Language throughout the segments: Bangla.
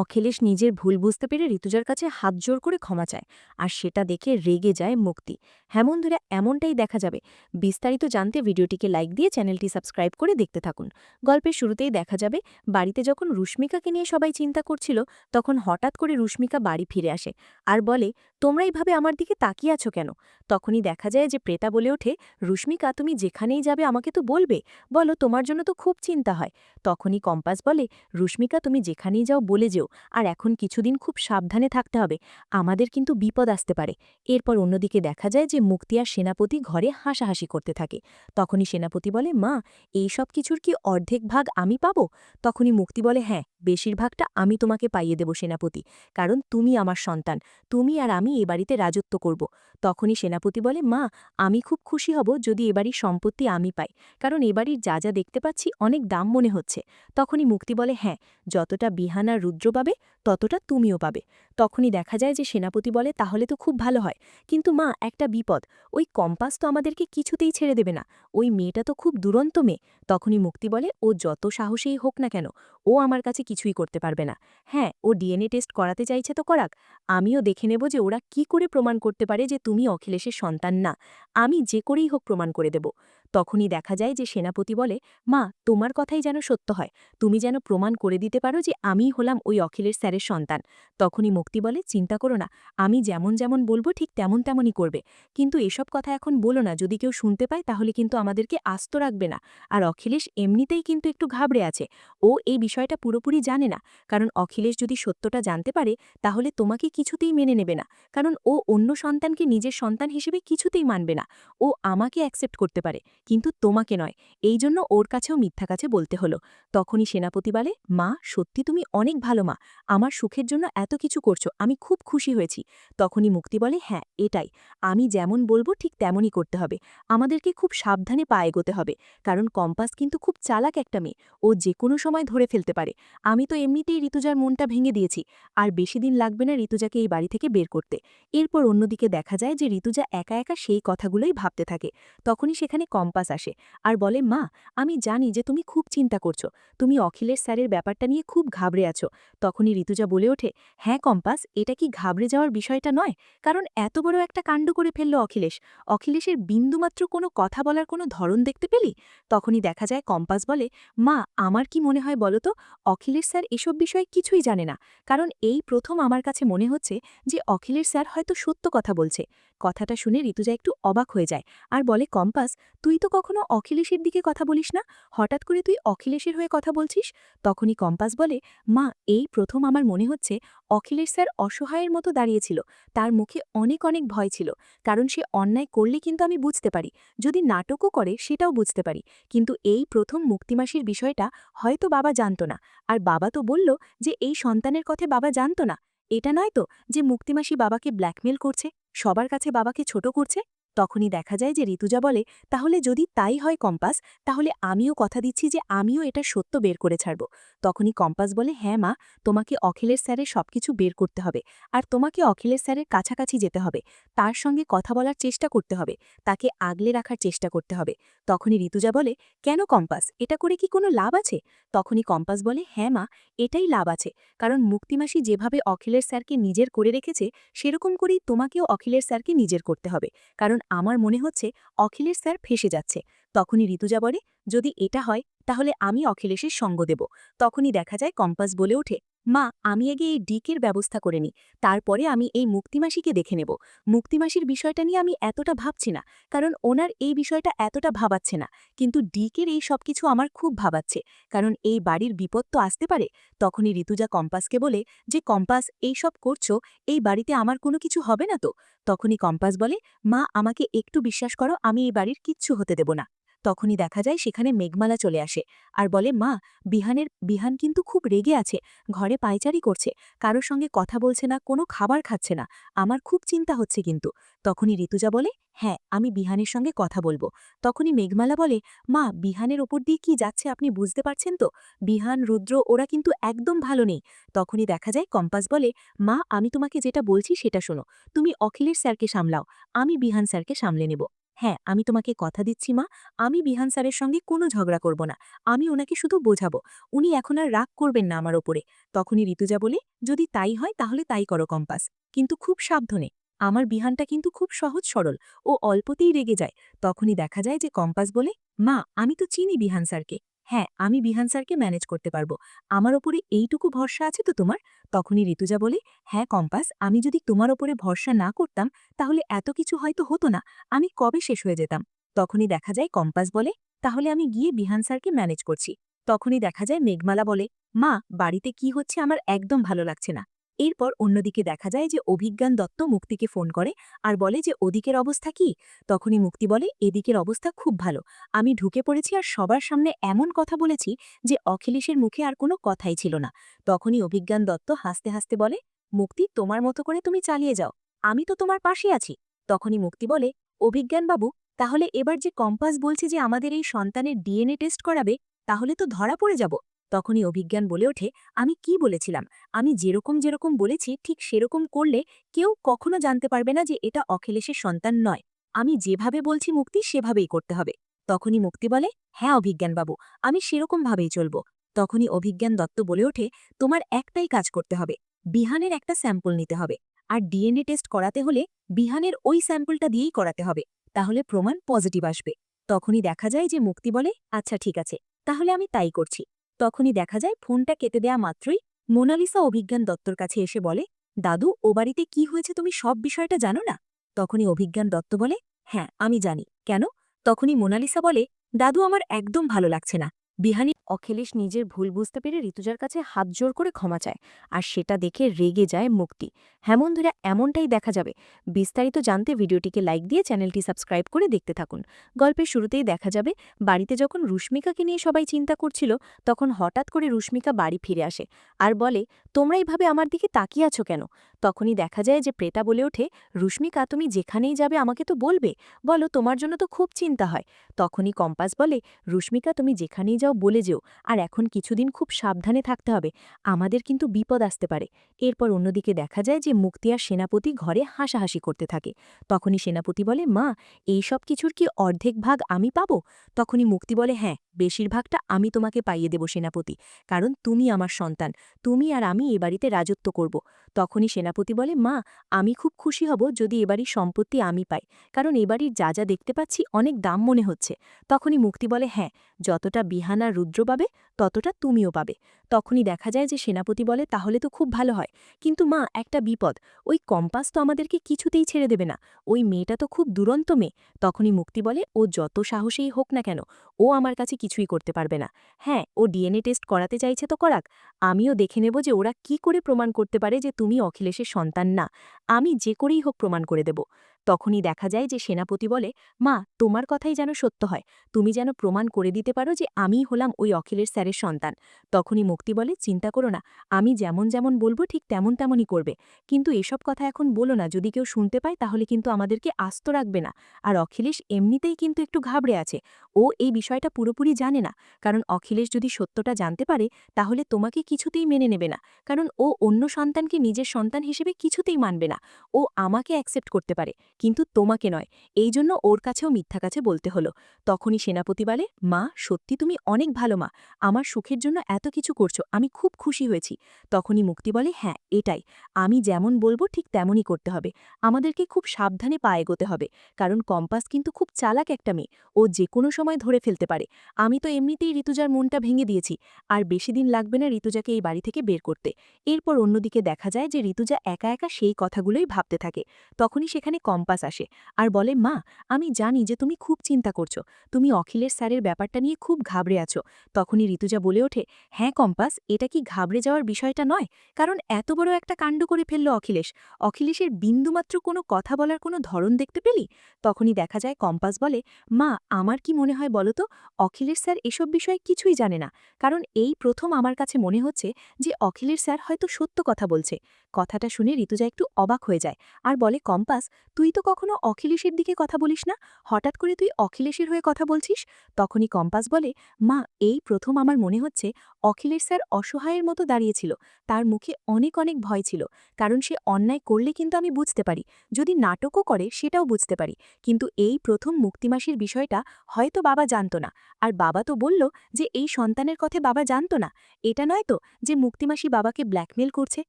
অখিলেশ নিজের ভুল বুঝতে পেরে ঋতুজার কাছে হাত জোর করে ক্ষমা চায়, আর সেটা দেখে রেগে যায় মুক্তি। হেমন ধরে এমনটাই দেখা যাবে। বিস্তারিত জানতে ভিডিওটিকে লাইক দিয়ে চ্যানেলটি সাবস্ক্রাইব করে দেখতে থাকুন। গল্পের শুরুতেই দেখা যাবে, বাড়িতে যখন রুশ্মিকাকে নিয়ে সবাই চিন্তা করছিল, তখন হঠাৎ করে রুশ্মিকা বাড়ি ফিরে আসে, আর বলে তোমরা এইভাবে আমার দিকে তাকিয়ে আছো কেন? তখনই দেখা যায় যে প্রেতা বলে ওঠে রুশ্মিকা তুমি যেখানেই যাবে আমাকে তো বলবে। বলো, তোমার জন্য তো খুব চিন্তা হয়। তখনই কম্পাস বলে রুশ্মিকা তুমি যেখানেই যাও বলে যেও, আর এখন কিছুদিন খুব সাবধানে থাকতে হবে। আমাদের কিন্তু বিপদ আসতে পারে। এরপর অন্যদিকে দেখা যায় যে মুক্তি আর সেনাপতি ঘরে হাসাহাসি করতে থাকে। তখনই সেনাপতি বলে, মা, এই সব কিছুর কি অর্ধেক ভাগ আমি পাবো? তখনই মুক্তি বলে হ্যাঁ বেশিরভাগটা আমি তোমাকে পাইয়ে দেব সেনাপতি, কারণ তুমি আমার সন্তান। তুমি আর আমি এ বাড়িতে রাজত্ব করব। তখনই সেনাপতি বলে, মা, আমি খুব খুশি হব যদি এবাড়ির সম্পত্তি আমি পাই, কারণ এবাড়ির যা যা দেখতে পাচ্ছি অনেক দাম মনে হচ্ছে। তখনই মুক্তি বলে হ্যাঁ যতটা বিহানা রুদ্র পাবে, ততটা তুমিও পাবে। তখনই দেখা যায় যে সেনাপতি বলে, তাহলে তো খুব ভালো হয়। কিন্তু মা, একটা বিপদ, ওই কম্পাস তো আমাদেরকে কিছুতেই ছেড়ে দেবে না। ওই মেয়েটা তো খুব দুরন্ত মেয়ে। তখনই মুক্তি বলে, ও যত সাহসেই হোক না কেন ও আমার কাছে কিছুই করতে পারবে না। হ্যাঁ ও ডিএনএ টেস্ট করাতে চাইছে তো করাক। আমিও দেখে নেব যে ওরা কি করে প্রমাণ করতে পারে যে তুমি অখিলেশের সন্তান না। আমি যে করেই হোক প্রমাণ করে দেব। তখনই দেখা যায় যে সেনাপতি বলে, মা, তোমার কথাই যেন সত্য হয়। তুমি যেন প্রমাণ করে দিতে পারো যে আমিই হলাম ওই অখিলের স্যারের সন্তান। তখনই মুক্তি বলে, চিন্তা করো না, আমি যেমন যেমন বলব, ঠিক তেমন তেমনই করবে। কিন্তু এসব কথা এখন বলো না, যদি কেউ শুনতে পায়, তাহলে কিন্তু আমাদেরকে আস্ত রাখবে না। আর অখিলেশ এমনিতেই কিন্তু একটু ঘাবড়ে আছে। ও এই বিষয়টা পুরোপুরি জানে না। কারণ অখিলেশ যদি সত্যটা জানতে পারে, তাহলে তোমাকে কিছুতেই মেনে নেবে না। কারণ ও অন্য সন্তানকে নিজের সন্তান হিসেবে কিছুতেই মানবে না। ও আমাকে অ্যাকসেপ্ট করতে পারে। কিন্তু তোমাকে নয়। এই জন্য ওর কাছেও মিথ্যা কাছে বলতে হলো। তখনই সেনাপতি বলে, মা, সত্যি তুমি অনেক ভালো মা। আমার সুখের জন্য এত কিছু করছ, আমি খুব খুশি হয়েছি। তখনই মুক্তি বলে হ্যাঁ এটাই। আমি যেমন বলব ঠিক তেমনই করতে হবে। আমাদেরকে খুব সাবধানে পা এগোতে হবে। কারণ কম্পাস কিন্তু খুব চালাক একটা মেয়ে। ও যে কোনো সময় ধরে ফেলতে পারে। আমি তো এমনিতেই ঋতুজার মনটা ভেঙে দিয়েছি। আর বেশি দিন লাগবে না ঋতুজাকে এই বাড়ি থেকে বের করতে। এরপর অন্যদিকে দেখা যায় যে ঋতুজা একা একা সেই কথাগুলোই ভাবতে থাকে। তখনই সেখানে কম্পাস আসে। আর বলে, মা, আমি জানি যে তুমি খুব চিন্তা করছ। তুমি অখিলেশ স্যারের ব্যাপারটা নিয়ে খুব ঘাবড়ে আছো। তখনই ঋতুজা বলে ওঠে হ্যাঁ কম্পাস, এটা কি ঘাবড়ে যাওয়ার বিষয়টা নয়? কারণ এত বড় একটা কাণ্ড করে ফেলল অখিলেশ। অখিলেশের বিন্দুমাত্র কোনো কথা বলার কোনো ধরন দেখতে পেলি? তখনই দেখা যায় কম্পাস বলে, মা, আমার কি মনে হয় বলো তো? অখিলেশ স্যার এসব বিষয়ে কিছুই জানে না। কারণ এই প্রথম আমার কাছে মনে হচ্ছে যে অখিলেশ স্যার হয়তো সত্য কথা বলছে। কথাটা শুনে ঋতুজা একটু অবাক হয়ে যায়। আর বলে, কম্পাস, তুই তো কখনো অখিলেশের দিকে কথা বলিস না? হঠাৎ করে তুই অখিলেশের হয়ে কথা বলছিস? তখনই কম্পাস বলে, মা, এই প্রথম আমার মনে হচ্ছে অখিলেশ স্যার অসহায়ের মতো দাঁড়িয়েছিল। তার মুখে অনেক অনেক ভয় ছিল। কারণ সে অন্যায় করলে কিন্তু আমি বুঝতে পারি। যদি নাটকও করে, সেটাও বুঝতে পারি। কিন্তু এই প্রথম মুক্তিমাসির বিষয়টা হয়তো বাবা জানত না। আর বাবা তো বলল যে, এই সন্তানের কথা বাবা জানত না। এটা নয় তো যে, মুক্তিমাসি বাবাকে ব্ল্যাকমেল করছে? সবার কাছে বাবাকে ছোট করছে? তখনই দেখা যায় যে ঋতুজা বলে, তাহলে যদি তাই হয় কম্পাস, তাহলে আমিও কথা দিচ্ছি যে আমিও এটা সত্য বের করে ছাড়ব। তখনই কম্পাস বলে হ্যাঁ মা, তোমাকে অখিলেশ স্যারের সবকিছু বের করতে হবে আর তোমাকে অখিলের স্যারের কাছাকাছি যেতে হবে। তার সঙ্গে কথা বলার চেষ্টা করতে হবে, তাকে আগলে রাখার চেষ্টা করতে হবে। তখনই ঋতুজা বলে, কেন কম্পাস? এটা করে কি কোনো লাভ আছে? তখনই কম্পাস বলে হ্যাঁ মা, এটাই লাভ আছে, কারণ মুক্তিমাসি যেভাবে অখিলের স্যারকে নিজের করে রেখেছে, সেরকম করেই তোমাকেও অখিলের স্যারকে নিজের করতে হবে। কারণ আমার মনে হচ্ছে অখিলেশ স্যার ফেসে যাচ্ছে। তখনই ঋতুজা বলে, যদি এটা হয়, তাহলে আমি অখিলেশের সঙ্গ দেব। তখনই দেখা যায় কম্পাস বলে ওঠে মা, আমি আগে এই ডিকের ব্যবস্থা করে নিই। তারপরে আমি এই মুক্তিমাসিকে দেখে নেব। মুক্তিমাসির বিষয়টা নিয়ে আমি এতটা ভাবছি না, কারণ ওনার এই বিষয়টা এতটা ভাবাচ্ছে না। কিন্তু ডিকের এই সব কিছু আমার খুব ভাবাচ্ছে, কারণ এই বাড়ির বিপদ তো আসতে পারে। তখনই ঋতুজা কম্পাসকে বলে যে, কম্পাস, এই সব করছ, এই বাড়িতে আমার কোনো কিছু হবে না তো? তখনই কম্পাস বলে, মা, আমাকে একটু বিশ্বাস করো, আমি এই বাড়ির কিচ্ছু হতে দেব না। তখনই দেখা যায় সেখানে মেঘমালা চলে আসে। আর বলে, মা, বিহানের, বিহান কিন্তু খুব রেগে আছে, ঘরে পায়চারি করছে, কারোর সঙ্গে কথা বলছে না, কোনো খাবার খাচ্ছে না, আমার খুব চিন্তা হচ্ছে কিন্তু। তখনই ঋতুজা বলে হ্যাঁ আমি বিহানের সঙ্গে কথা বলব। তখনই মেঘমালা বলে, মা, বিহানের ওপর দিয়ে কি যাচ্ছে আপনি বুঝতে পারছেন তো? বিহান, রুদ্র, ওরা কিন্তু একদম ভালো নেই। তখনই দেখা যায় কম্পাস বলে, মা, আমি তোমাকে যেটা বলছি সেটা শোনো। তুমি অখিলের স্যারকে সামলাও, আমি বিহান স্যারকে সামলে নেব। হ্যাঁ আমি তোমাকে কথা দিচ্ছি মা। আমি বিহান স্যারের সঙ্গে কোনো ঝগড়া করব না। আমি ওনাকে শুধু বোঝাবো। উনি এখন আর রাগ করবেন না আমার ওপরে। তখনই ঋতুজা বলে, যদি তাই হয় তাহলে তাই করো কম্পাস। কিন্তু খুব সাবধানে। আমার বিহানটা কিন্তু খুব সহজ সরল। ও অল্পতেই রেগে যায়। তখনই দেখা যায় যে কম্পাস বলে, মা, আমি তো চিনি বিহান স্যারকে। হ্যাঁ আমি বিহান স্যারকে ম্যানেজ করতে পারব। আমার ওপরে এইটুকু ভরসা আছে তো তোমার? তখনই ঋতুজা বলে হ্যাঁ কম্পাস, আমি যদি তোমার ওপরে ভরসা না করতাম, তাহলে এত কিছু হয়তো হতো না। আমি কবে শেষ হয়ে যেতাম? তখনই দেখা যায় কম্পাস বলে, তাহলে আমি গিয়ে বিহান স্যারকে ম্যানেজ করছি। তখনই দেখা যায় মেঘমালা বলে, মা, বাড়িতে কি হচ্ছে আমার একদম ভালো লাগছে না। এরপর অন্যদিকে দেখা যায় যে অভিজ্ঞান দত্ত মুক্তিকে ফোন করে আর বলে যে ওদিকের অবস্থা কি? তখনই মুক্তি বলে, এদিকের অবস্থা খুব ভালো। আমি ঢুকে পড়েছি আর সবার সামনে এমন কথা বলেছি যে অখিলেশের মুখে আর কোনো কথাই ছিল না। তখনই অভিজ্ঞান দত্ত হাসতে হাসতে বলে, মুক্তি, তোমার মতো করে তুমি চালিয়ে যাও। আমি তো তোমার পাশে আছি। তখনই মুক্তি বলে অভিজ্ঞানবাবু তাহলে এবার যে কম্পাস বলছে যে আমাদের এই সন্তানের ডিএনএ টেস্ট করাবে, তাহলে তো ধরা পড়ে যাব। তখনই অভিজ্ঞান বলে ওঠে, আমি কি বলেছিলাম? আমি যেরকম যেরকম বলেছি, ঠিক সেরকম করলে কেউ কখনো জানতে পারবে না যে এটা অখিলেশের সন্তান নয়। আমি যেভাবে বলছি মুক্তি সেভাবেই করতে হবে। তখনই মুক্তি বলে হ্যাঁ অভিজ্ঞানবাবু আমি সেরকমভাবেই চলব। তখনই অভিজ্ঞান দত্ত বলে ওঠে, তোমার একটাই কাজ করতে হবে, বিহানের একটা স্যাম্পল নিতে হবে। আর ডিএনএ টেস্ট করাতে হলে বিহানের ওই স্যাম্পলটা দিয়েই করাতে হবে, তাহলে প্রমাণ পজিটিভ আসবে। তখনই দেখা যায় যে মুক্তি বলে আচ্ছা ঠিক আছে, তাহলে আমি তাই করছি। তখনই দেখা যায় ফোনটা কেটে দেয়া মাত্রই মোনালিসা অভিজ্ঞান দত্তর কাছে এসে বলে, দাদু, ও বাড়িতে কি হয়েছে তুমি সব বিষয়টা জানো না? তখনই অভিজ্ঞান দত্ত বলে হ্যাঁ আমি জানি। কেন? তখনই মোনালিসা বলে, দাদু, আমার একদম ভালো লাগছে না। বিহানি অখিলেশ নিজের ভুল বুঝতে পেরে ঋতুজার কাছে হাত জোর করে ক্ষমা চায়, আর সেটা দেখে রেগে যায় মুক্তি। হেমন্ধুরা এমনটাই দেখা যাবে। বিস্তারিত জানতে ভিডিওটিকে লাইক দিয়ে চ্যানেলটি সাবস্ক্রাইব করে দেখতে থাকুন। গল্পের শুরুতেই দেখা যাবে, বাড়িতে যখন রুশ্মিকাকে নিয়ে সবাই চিন্তা করছিল, তখন হঠাৎ করে রুশ্মিকা বাড়ি ফিরে আসে, আর বলে তোমরা এইভাবে আমার দিকে তাকিয়ে আছো কেন? তখনই দেখা যায় যে প্রেতা বলে ওঠে রুশ্মিকা তুমি যেখানেই যাবে আমাকে তো বলবে। বলো, তোমার জন্য তো খুব চিন্তা হয়। তখনই কম্পাস বলে রুশ্মিকা তুমি যেখানেই যাও বলে যেও, আর এখন কিছুদিন খুব সাবধানে থাকতে হবে। আমাদের কিন্তু বিপদ আসতে পারে। এরপর অন্যদিকে দেখা যায় যে মুক্তি আর সেনাপতি ঘরে হাসাহাসি করতে থাকে। তখনই সেনাপতি বলে, মা, এই সব কিছুর কি অর্ধেক ভাগ আমি পাবো? তখনই মুক্তি বলে হ্যাঁ বেশিরভাগটা আমি তোমাকে পাইয়ে দেব, সেনাপতি। কারণ তুমি আমার সন্তান। তুমি আর আমি এ বাড়িতে রাজত্ব করব। তখনই সেনাপতি বলে, মা, আমি খুব খুশি হব যদি এবাড়ির সম্পত্তি আমি পাই, কারণ এবাড়ির যা যা দেখতে পাচ্ছি অনেক দাম মনে হচ্ছে। তখনই মুক্তি বলে হ্যাঁ যতটা বিহানা রুদ্র পাবে, ততটা তুমিও পাবে। তখনই দেখা যায় যে সেনাপতি বলে, তাহলে তো খুব ভালো হয়। কিন্তু মা, একটা বিপদ, ওই কম্পাস তো আমাদেরকে কিছুতেই ছেড়ে দেবে না। ওই মেয়েটা তো খুব দুরন্ত মেয়ে। তখনই মুক্তি বলে, ও যত সাহসেই হোক না কেন, ও আমার কাছে কিছুই করতে পারবে না। হ্যাঁ ও ডিএনএ টেস্ট করাতে চাইছে তো করাক, আমিও দেখে নেব যে ওরা কি করে প্রমাণ করতে পারে যে তুমি অখিলেশের সন্তান না? আমি যে করেই হোক প্রমাণ করে দেব। তখনই দেখা যায় যে সেনাপতি বলে, মা, তোমার কথাই যেন সত্য হয়। তুমি যেন প্রমাণ করে দিতে পারো যে আমিই হলাম ওই অখিলের স্যারের সন্তান। তখনই মুক্তি বলে, চিন্তা করো না, আমি যেমন যেমন বলব, ঠিক তেমন তেমনই করবে। কিন্তু এসব কথা এখন বলো না, যদি কেউ শুনতে পায়, তাহলে কিন্তু আমাদেরকে আস্ত রাখবে না। আর অখিলেশ এমনিতেই কিন্তু একটু ঘাবড়ে আছে। ও এই বিষয়টা পুরোপুরি জানে না। কারণ অখিলেশ যদি সত্যটা জানতে পারে, তাহলে তোমাকে কিছুতেই মেনে নেবে না। কারণ ও অন্য সন্তানকে নিজের সন্তান হিসেবে কিছুতেই মানবে না। ও আমাকে অ্যাকসেপ্ট করতে পারে। কিন্তু তোমাকে নয়। এই জন্য ওর কাছেও মিথ্যা কাছে বলতে হলো। তখনই সেনাপতি বলে, মা, সত্যি তুমি অনেক ভালো মা। আমার সুখের জন্য এত কিছু করছ, আমি খুব খুশি হয়েছি। তখনই মুক্তি বলে হ্যাঁ এটাই। আমি যেমন বলব, ঠিক তেমনই করতে হবে। আমাদেরকে খুব সাবধানে পা এগোতে হবে, কারণ কম্পাস কিন্তু খুব চালাক একটা মেয়ে। ও যে কোনো সময় ধরে ফেলতে পারে। আমি তো এমনিতেই ঋতুজার মনটা ভেঙে দিয়েছি। আর বেশি দিন লাগবে না ঋতুজাকে এই বাড়ি থেকে বের করতে। এরপর অন্যদিকে দেখা যায় যে ঋতুজা একা একা সেই কথাগুলোই ভাবতে থাকে। তখনই সেখানে কম্পাস আসে। আর বলে, মা, আমি জানি যে তুমি খুব চিন্তা করছ। তুমি অখিলের স্যারের ব্যাপারটা নিয়ে খুব ঘাবড়ে আছো। তখনই ঋতুজা বলে ওঠে হ্যাঁ কম্পাস, এটা কি ঘাবড়ে যাওয়ার বিষয়টা নয়? কারণ এত বড় একটা কাণ্ড করে ফেলল অখিলেশ। অখিলেশের বিন্দুমাত্র কোনো কথা বলার কোনো ধরন দেখতে পেলি? তখনই দেখা যায় কম্পাস বলে, মা, আমার কি মনে হয় বলতো অখিলেশ স্যার এসব বিষয়ে কিছুই জানে না। কারণ এই প্রথম আমার কাছে মনে হচ্ছে যে অখিলের স্যার হয়তো সত্য কথা বলছে। কথাটা শুনে ঋতুজা একটু অবাক হয়ে যায়। আর বলে, কম্পাস, তুই তো তো কখনো অখিলেশের দিকে কথা বলিস না? হঠাৎ করে তুই অখিলেশের হয়ে কথা বলছিস? তখনই কম্পাস বলে, মা, এই প্রথম আমার মনে হচ্ছে অখিলেশ স্যার অসহায়ের মতো দাঁড়িয়েছিল। তার মুখে অনেক অনেক ভয় ছিল। কারণ সে অন্যায় করলে কিন্তু আমি বুঝতে পারি। যদি নাটকও করে, সেটাও বুঝতে পারি। কিন্তু এই প্রথম মুক্তিমাসির বিষয়টা হয়তো বাবা জানত না। আর বাবা তো বলল যে, এই সন্তানের কথা বাবা জানত না। এটা নয় তো যে, মুক্তিমাসি বাবাকে ব্ল্যাকমেল করছে,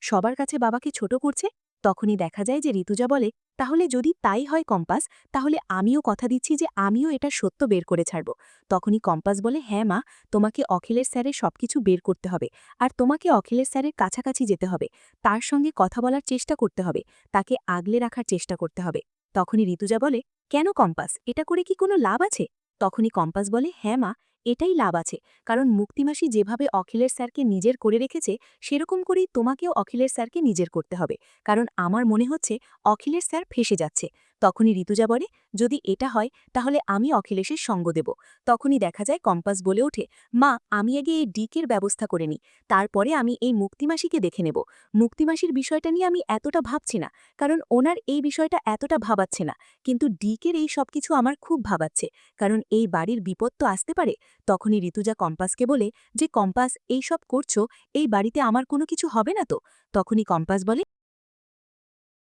সবার কাছে বাবাকে ছোট করছে? তখনই দেখা যায় যে, ঋতুজা বলে তাহলে যদি তাই হয় কম্পাস, তাহলে আমিও কথা দিচ্ছি যে আমিও এটা সত্য বের করে ছাড়ব। তখনই কম্পাস বলে হ্যাঁ মা, তোমাকে অখিলের স্যারের সবকিছু বের করতে হবে আর তোমাকে অখিলের স্যারের কাছাকাছি যেতে হবে। তার সঙ্গে কথা বলার চেষ্টা করতে হবে, তাকে আগলে রাখার চেষ্টা করতে হবে। তখনই ঋতুজা বলে, কেন কম্পাস? এটা করে কি কোনো লাভ আছে? তখনই কম্পাস বলে হ্যাঁ মা এটাই লাভ আছে। কারণ মুক্তিমাসি যেভাবে অখিলের স্যারকে নিজের করে রেখেছে, সেরকম করেই তোমাকেও অখিলের স্যারকে নিজের করতে হবে। কারণ আমার মনে হচ্ছে অখিলের স্যার ফেসে যাচ্ছে। তখনই ঋতুজা বলে, যদি এটা হয়, তাহলে আমি অখিলেশের সঙ্গ দেব। তখনই দেখা যায় কম্পাস বলে ওঠে, মা, আমি আগে এই ডিকের ব্যবস্থা করে নিই, তারপরে আমি এই মুক্তিমাসিকে দেখে নেব। মুক্তিমাসির বিষয়টা নিয়ে আমি এতটা ভাবছি না, কারণ ওনার এই বিষয়টা এতটা ভাবাচ্ছে না। কিন্তু ডিকের এই সব কিছু আমার খুব ভাবাচ্ছে, কারণ এই বাড়ির বিপদ তো আসতে পারে। তখনই ঋতুজা কম্পাসকে বলে, যে কম্পাস, এই সব করছ, এই বাড়িতে আমার কোনো কিছু হবে না তো? তখনই কম্পাস বলে